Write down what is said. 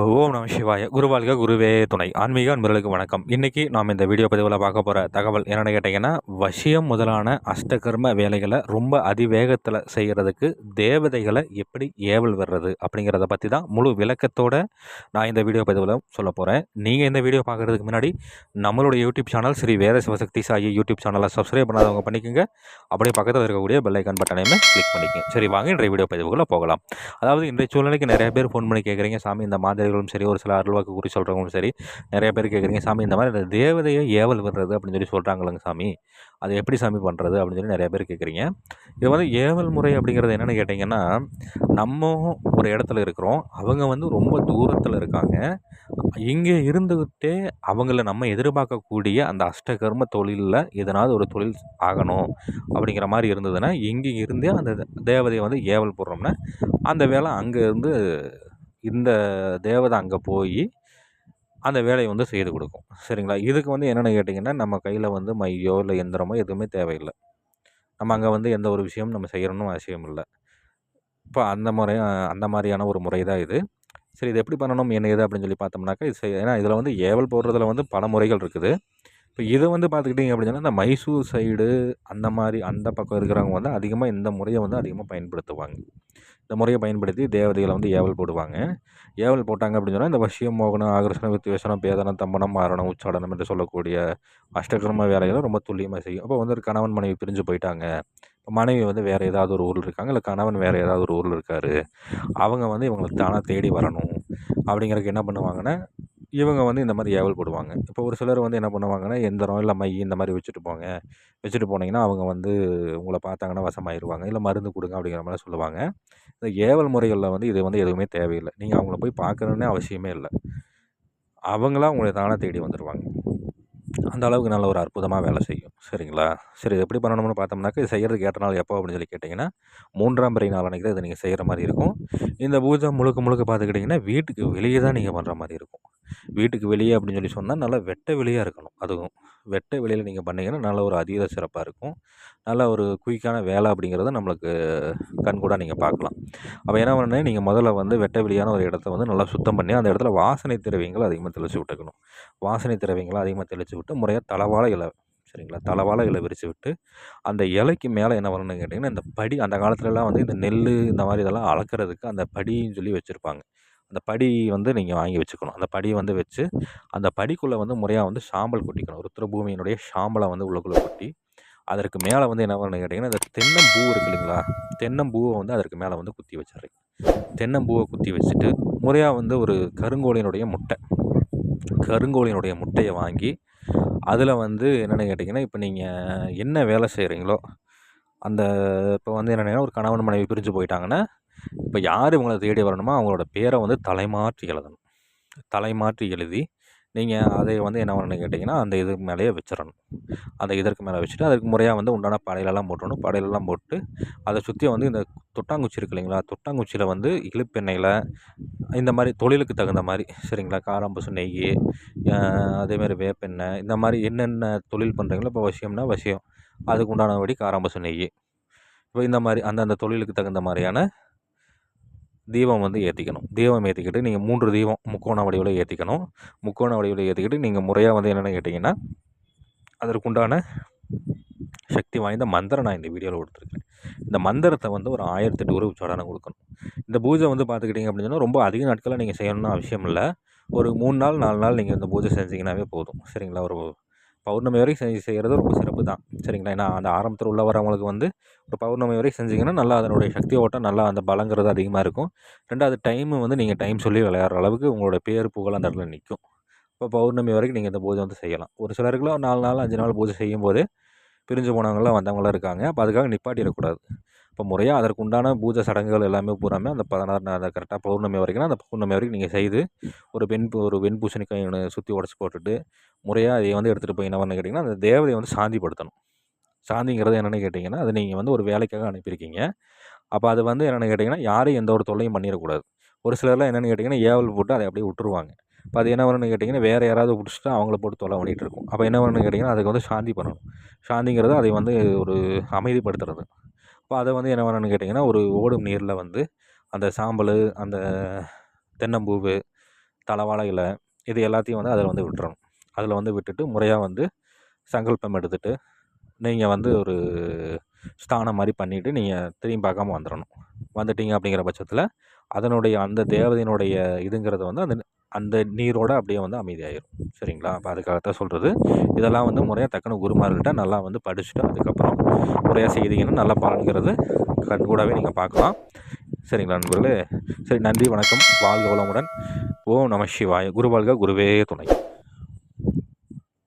ஓம் நம சிவாய. குருவாழ்க குருவே துணை. ஆன்மீக அன்பர்களுக்கு வணக்கம். இன்றைக்கி நாம் இந்த வீடியோ பதிவில் பார்க்க போகிற தகவல் என்னென்னு கேட்டிங்கன்னா வசியம் முதலான அஷ்டகர்ம வேலைகளை ரொம்ப அதிவேகத்தில் செய்கிறதுக்கு தேவதைகளை எப்படி ஏவல் வர்றது அப்படிங்கிறத பற்றி தான் முழு விளக்கத்தோடு நான் இந்த வீடியோ பதிவில் சொல்ல போகிறேன் நீங்கள் இந்த வீடியோ பார்க்குறதுக்கு முன்னாடி நம்மளுடைய YouTube channel Sri Veda Sivasakthi Sai YouTube சேனலை சப்ஸ்கிரைப் பண்ணாதவங்க பண்ணிக்கோங்க. அப்படியே பக்கத்தில் இருக்கக்கூடிய பெல்லைக்கான் பட்டனையுமே கிளிக் பண்ணிக்கோங்க. சரி வாங்க இன்றைய வீடியோ பதிவுகளை போகலாம். அதாவது இன்றைய சூழ்நிலைக்கு நிறைய பேர் ஃபோன் பண்ணி கேட்குறீங்க சாமி இந்த மாதிரி தேவதைகளும் சரி ஒரு சில அருள்வாக்கு குறி சொல்கிறவங்களும் சரி நிறைய பேர் கேட்குறீங்க சாமி இந்த மாதிரி இந்த தேவதையை ஏவல் விடுறது அப்படின்னு சொல்லி சொல்கிறாங்களங்க சாமி. அது எப்படி சாமி பண்ணுறது அப்படின்னு சொல்லி நிறைய பேர் கேட்குறீங்க. இது வந்து ஏவல் முறை அப்படிங்கிறது என்னென்னு கேட்டிங்கன்னா நம்ம ஒரு இடத்துல இருக்கிறோம் அவங்க வந்து ரொம்ப தூரத்தில் இருக்காங்க. இங்கே இருந்துக்கிட்டே அவங்கள நம்ம எதிர்பார்க்கக்கூடிய அந்த அஷ்டகர்ம தொழிலில் எதனாவது ஒரு தொழில் ஆகணும் அப்படிங்கிற மாதிரி இருந்ததுன்னா இங்கே இருந்தே அந்த தேவதையை வந்து ஏவல் போடுறோம்னா அந்த வேலை அங்கேருந்து இந்த தேவதை அங்கே போய் அந்த வேலையை வந்து செய்து கொடுக்கும். சரிங்களா? இதுக்கு வந்து என்னென்னு கேட்டிங்கன்னா நம்ம கையில் வந்து மையோ இல்லை எந்திரமோ எதுவுமே தேவையில்லை. நம்ம அங்கே வந்து எந்த ஒரு விஷயமும் நம்ம செய்யணும்னு அவசியம் இல்லை. இப்போ அந்த முறை அந்த மாதிரியான ஒரு முறை தான் இது. சரி இது எப்படி பண்ணணும் என்ன ஏது அப்படின்னு சொல்லி பார்த்தோம்னாக்கா இது ஏன்னா இதில் வந்து ஏவல் போடுறதுல வந்து பல முறைகள் இருக்குது. இப்போ இதை வந்து பார்த்துக்கிட்டிங்க அப்படின்னு சொன்னால் இந்த மைசூர் சைடு அந்த மாதிரி அந்த பக்கம் இருக்கிறவங்க வந்து அதிகமாக இந்த முறையை வந்து அதிகமாக பயன்படுத்துவாங்க. இந்த முறையை பயன்படுத்தி தேவதைகளை வந்து ஏவல் போடுவாங்க. ஏவல் போட்டாங்க அப்படின்னு சொன்னால் இந்த வசியம் மோகனம் ஆகர்ஷணம் வித்திவேசனம் பேதனம் தம்பனம் மாரணம் உச்சாடனம் என்று சொல்லக்கூடிய அஷ்டகிரம வேலைகளை ரொம்ப துல்லியமாக செய்யும். அப்போ வந்து ஒரு கணவன் மனைவி பிரிஞ்சு போயிட்டாங்க. இப்போ மனைவி வந்து வேறு ஏதாவது ஒரு ஊரில் இருக்காங்க. இல்லை கணவன் வேறு ஏதாவது ஒரு ஊரில் இருக்கார். அவங்க வந்து இவங்களுக்கு தானாக தேடி வரணும். அப்படிங்கிறதுக்கு என்ன பண்ணுவாங்கன்னா இவங்க வந்து இந்த மாதிரி ஏவல் போடுவாங்க. இப்போ ஒரு சிலர் வந்து என்ன பண்ணுவாங்கன்னா எந்திரம் இல்லை மை இந்த மாதிரி வச்சுட்டு போங்க. வச்சுட்டு போனீங்கன்னா அவங்க வந்து உங்களை பார்த்தாங்கன்னா வசமாயிருவாங்க. இல்லை மருந்து கொடுங்க அப்படிங்கிற மாதிரி சொல்லுவாங்க. இந்த ஏவல் முறைகளில் வந்து இது வந்து எதுவுமே தேவையில்லை. நீங்கள் அவங்கள போய் பார்க்கணுன்னே அவசியமே இல்லை. அவங்களா உங்களை தானே தேடி வந்துடுவாங்க அந்த அளவுக்கு நல்ல ஒரு அற்புதமாக வேலை செய்யும். சரிங்களா? சரி எப்படி பண்ணணும்னு பார்த்தோம்னாக்கா இது செய்கிறதுக்கு ஏற்ற நாள் எப்போ அப்படின்னு சொல்லி கேட்டிங்கன்னா மூன்றாம் பிறை நாள் அன்றைக்கி இதை நீங்கள் செய்கிற மாதிரி இருக்கும். இந்த பூஜை முழுக்க முழுக்க பார்த்துக்கிட்டிங்கன்னா வீட்டுக்கு வெளியே தான் நீங்கள் பண்ணுற மாதிரி இருக்கும். வீட்டுக்கு வெளியே அப்படின்னு சொல்லி சொன்னால் நல்லா வெட்ட வெளியாக இருக்கணும். அதுவும் வெட்ட வெளியில் நீங்கள் பண்ணிங்கன்னா நல்ல ஒரு அதீத சிறப்பாக இருக்கும். நல்ல ஒரு குயிக்கான வேலை அப்படிங்கிறத நம்மளுக்கு கண்கூடாக நீங்கள் பார்க்கலாம். அப்போ என்ன பண்ணேன் நீங்கள் முதல்ல வந்து வெட்ட வெளியான ஒரு இடத்த வந்து நல்லா சுத்தம் பண்ணி அந்த இடத்துல வாசனை திரவியங்களை அதிகமாக தெளித்து விட்டுக்கணும். வாசனை திரவியங்களை அதிகமாக தெளித்து விட்டு முறையாக தளவாழ இலை சரிங்களா? தளவாழ இலை விரித்து விட்டு அந்த இலைக்கு மேலே என்ன பண்ணணும்னு கேட்டிங்கன்னா இந்த படி அந்த காலத்துலலாம் வந்து இந்த நெல் இந்த மாதிரி இதெல்லாம் அளக்கிறதுக்கு அந்த படின்னு சொல்லி வச்சுருப்பாங்க. அந்த படி வந்து நீங்கள் வாங்கி வச்சுக்கணும். அந்த படியை வந்து வச்சு அந்த படிக்குள்ளே வந்து முறையாக வந்து சாம்பல் கொட்டிக்கணும். ருத்ரபூமியினுடைய சாம்பலை வந்து உள்ளக்குள்ளே கொட்டி அதற்கு மேலே வந்து என்ன பண்ணு கேட்டிங்கன்னா இந்த தென்னம்பூ இருக்கு இல்லைங்களா? தென்னம்பூவை வந்து அதற்கு மேலே வந்து குத்தி வச்சிடுறீங்க. தென்னம்பூவை குத்தி வச்சுட்டு முறையாக வந்து ஒரு கருங்கோழியினுடைய முட்டை கருங்கோழியினுடைய முட்டையை வாங்கி அதில் வந்து என்னென்னு கேட்டிங்கன்னா இப்போ நீங்கள் என்ன வேலை செய்கிறீங்களோ அந்த இப்போ வந்து என்னென்னா ஒரு கணவன் மனைவி பிரிஞ்சு போயிட்டாங்கன்னா இப்போ யார் இவங்களை தேடி வரணுமோ அவங்களோட பேரை வந்து தலைமாற்றி எழுதணும். தலைமாற்றி எழுதி நீங்கள் அதை வந்து என்ன பண்ணணும்னு கேட்டிங்கன்னா அந்த இது மேலேயே வச்சிடணும். அந்த இதற்கு மேலே வச்சுட்டு அதுக்கு முறையாக வந்து உண்டான படையிலெல்லாம் போட்டணும் படையிலெல்லாம் போட்டு அதை சுற்றி வந்து இந்த தொட்டாங்குச்சி இருக்கு இல்லைங்களா? தொட்டாங்குச்சியில் வந்து இழுப்பெண்ணெயில் இந்த மாதிரி தொழிலுக்கு தகுந்த மாதிரி சரிங்களா? காராம்பசு நெய் அதேமாதிரி வேப்பெண்ணெய் இந்த மாதிரி என்னென்ன தொழில் பண்ணுறீங்களோ இப்போ விஷயம்னா விஷயம் அதுக்கு உண்டானபடி காராம்பசு நெய். இப்போ இந்த மாதிரி அந்தந்த தொழிலுக்கு தகுந்த மாதிரியான தீபம் வந்து ஏற்றிக்கணும் தீபம் ஏற்றிக்கிட்டு நீங்கள் மூன்று தீபம் முக்கோண வடிவில் ஏற்றிக்கணும் முக்கோண வடிவில் ஏற்றிக்கிட்டு நீங்கள் முறையாக வந்து என்னென்னு கேட்டிங்கன்னா அதற்குண்டான சக்தி வாய்ந்த மந்திரம் நான் இந்த வீடியோவில் கொடுத்துருக்கேன் இந்த மந்திரத்தை வந்து ஒரு ஆயிரத்தெட்டு உறவு சடனை கொடுக்கணும். இந்த பூஜை வந்து பார்த்துக்கிட்டிங்க அப்படின்னு சொன்னால் ரொம்ப அதிக நாட்களாக நீங்கள் செய்யணும்னு அவசியம் இல்லை. ஒரு மூணு நாள் நாலு நாள் நீங்கள் இந்த பூஜை செஞ்சிங்கனாவே போதும். சரிங்களா? ஒரு பௌர்ணமி வரைக்கும் செஞ்சு செய்கிறது ரொம்ப சிறப்பு தான் சரிங்களா? ஏன்னா அந்த ஆரம்பத்தில் உள்ள வரவங்களுக்கு வந்து ஒரு பௌர்ணமி வரைக்கும் செஞ்சிங்கன்னா நல்லா அதனுடைய சக்தி ஓட்டம் நல்லா அந்த பலங்கிறது அதிகமாக இருக்கும். ரெண்டாவது டைமு வந்து நீங்கள் டைம் சொல்லி விளையாடுற அளவுக்கு உங்களோட பேர் புகழ் அந்த இடத்துல நிற்கும் இப்போ பௌர்ணமி வரைக்கும் நீங்கள் இந்த பூஜை வந்து செய்யலாம். ஒரு சிலருக்குலாம் நாலு நாள் அஞ்சு நாள் பூஜை செய்யும்போது பிரிஞ்சு போனவங்களாம் வந்தவங்களாம் இருக்காங்க. அப்போ அதுக்காக நிப்பாட்டிடக்கூடாது. இப்போ முறையாக அதற்குண்டான பூஜை சடங்குகள் எல்லாமே பூராமே அந்த பதினாறு அந்த கரெக்டாக பௌர்ணமி வரைக்கும் அந்த பௌர்ணமி வரைக்கும் நீங்கள் செய்து ஒரு வெண் ஒரு வெண்பூசணிக்காய் சுற்றி உடச்சி போட்டுட்டு முறையாக அதை வந்து எடுத்துகிட்டு போய் என்ன பண்ணு கேட்டிங்கன்னா அந்த தேவதையை வந்து சாந்திப்படுத்தணும். சாந்திங்கிறது என்னென்னு கேட்டிங்கன்னா அது நீங்கள் வந்து ஒரு வேலைக்காக அனுப்பியிருக்கீங்க. அப்போ அது வந்து என்னென்னு கேட்டிங்கன்னா யாரையும் எந்த ஒரு தொல்லையும் பண்ணிடக்கூடாது. ஒரு சிலர்லாம் என்னென்னு கேட்டிங்கன்னா ஏவல் போட்டு அதை அப்படியே விட்டுருவாங்க. இப்போ அது என்ன பண்ணணும்னு கேட்டிங்கன்னா வேறு யாராவது பிடிச்சிட்டு அவங்கள போட்டு தொலை பண்ணிகிட்டு இருக்கும். அப்போ என்ன பண்ணணும்னு கேட்டிங்கன்னா அதுக்கு வந்து சாந்தி பண்ணணும். சாந்திங்கிறது அதை வந்து ஒரு அமைதிப்படுத்துறது. அப்போ அதை வந்து என்ன பண்ணணும்னு கேட்டிங்கன்னா ஒரு ஓடும் நீரில் வந்து அந்த சாம்பல் அந்த தென்னம்பூவு தலவாழை இலை இது எல்லாத்தையும் வந்து அதில் வந்து விட்டுறணும். அதில் வந்து விட்டுட்டு முறையாக வந்து சங்கல்பம் எடுத்துகிட்டு நீங்கள் வந்து ஒரு ஸ்தானம் மாதிரி பண்ணிவிட்டு நீங்கள் திரும்பி பார்க்காம வந்துடணும் வந்துட்டீங்க அப்படிங்கிற பட்சத்தில் அதனுடைய அந்த தேவதையினுடைய இதுங்கிறது வந்து அந்த அந்த நீரோட அப்படியே வந்து அமைதியாயிரும். சரிங்களா? அப்போ அதுக்காகத்தான் சொல்கிறது இதெல்லாம் வந்து முறையாக தக்கன குருமார்கள்ட்ட நல்லா வந்து படிச்சுட்டு அதுக்கப்புறம் முறையாக செய்தீங்கன்னா நல்லா பலன்கிறது கண்கூடாகவே நீங்கள் பார்க்கலாம். சரிங்களா நண்பர்களே? சரி நன்றி வணக்கம். வாழ்க வளமுடன். ஓம் நம சிவாய. குருவாழ்க குருவே துணை.